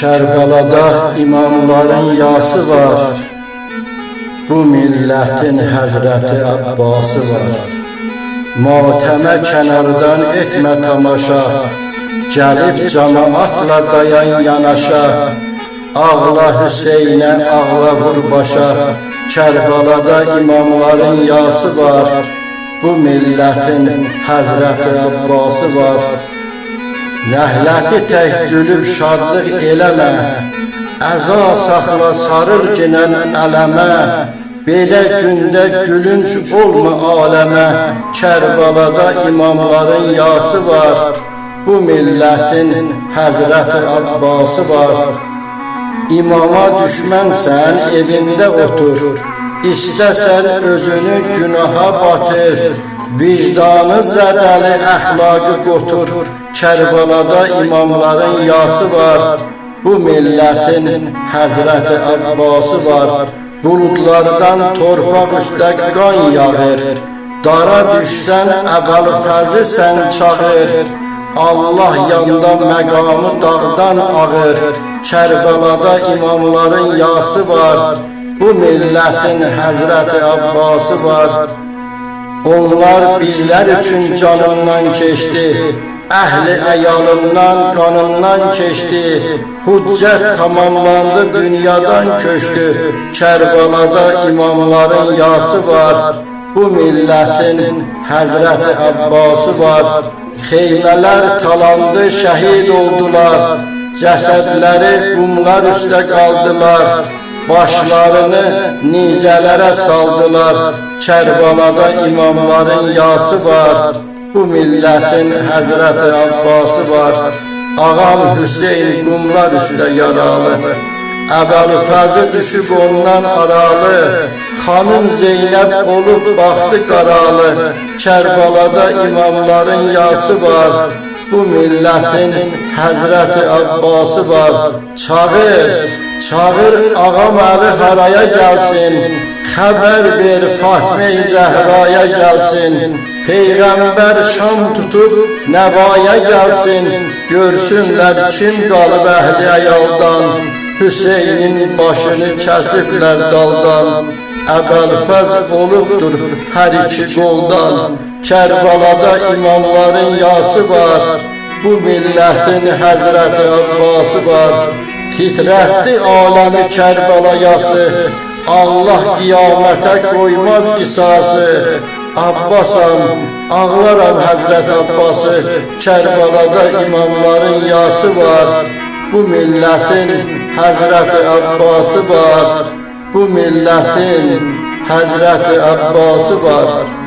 Kərbalada imamların yası var. Bu millətin Həzrəti Abbası var. Matəmə kənardan etmə tamaşa. Gəlib cemaatla dayan yanaşa. Ağla Hüseynə, ağla vur başa. Kərbalada imamların yası var. Bu millətin Həzrəti Abbası var. Nəhləti tək gülüb şadlıq eləmə Əza saxla sarıl ginən ələmə. Belə gündə gülünc olma aləmə. Kərbalada imamların yası var. Bu millətin Həzrəti Abbası var. İmama düşmənsən evində otur. İstəsən özünü günaha batır. Vicdanı zədəli əxlaqı qotur Kərbalada imamların yası var. Bu millətin Həzrəti Abbası var. Buludlardan torpaq üstə qan yağır. Dara düşsən əbəl fəzi sən çağır. Allah yanda məqamı dağdan ağır. Kərbalada imamların yası var. Bu millətin Həzrəti Abbası var. Onlar bizlər üçün canından keçdi Əhli əyalından, qanından keçdi Hüccət tamamlandı, dünyadan köçdü Kərbalada imamların yası var. Bu millətin Həzrəti Abbası var. Xeymələr talandı, şəhid oldular. Cəsədləri qumlar üstə qaldılar Başlarını nizələrə saldılar. Kərbalada imamların yası var Bu millətin Həzrəti Abbası var. Ağam Hüseyin qumlar üstə yaralı. Əbəl fəzi düşüb ondan aralı. Xanım Zeynəb olub baxdı qaralı. Kərbalada imamların yası var. Bu millətin Həzrəti Abbası var. Çağır, çağır ağam Əli haraya gəlsin Xəbər ver Fatmə-i Zəhraya gəlsin Peyğəmbər şam tutub nəvaya gəlsin Görsünlər kim qalıb əhli əyaldan. Hüseynin başını kəsiblər daldan. Əbəlfəz olubdur hər iki qoldan. Kərbalada imamların yası var. Bu millətin Həzrəti Abbası var Titrətdi aləmi Kərbala yası Allah qiyamətə qoymaz qisası Abbasam, ağlaram Həzrət Abbası. Kərbalada imamların yası var. Bu millətin Həzrəti Abbası var. Bu millətin Həzrəti Abbası var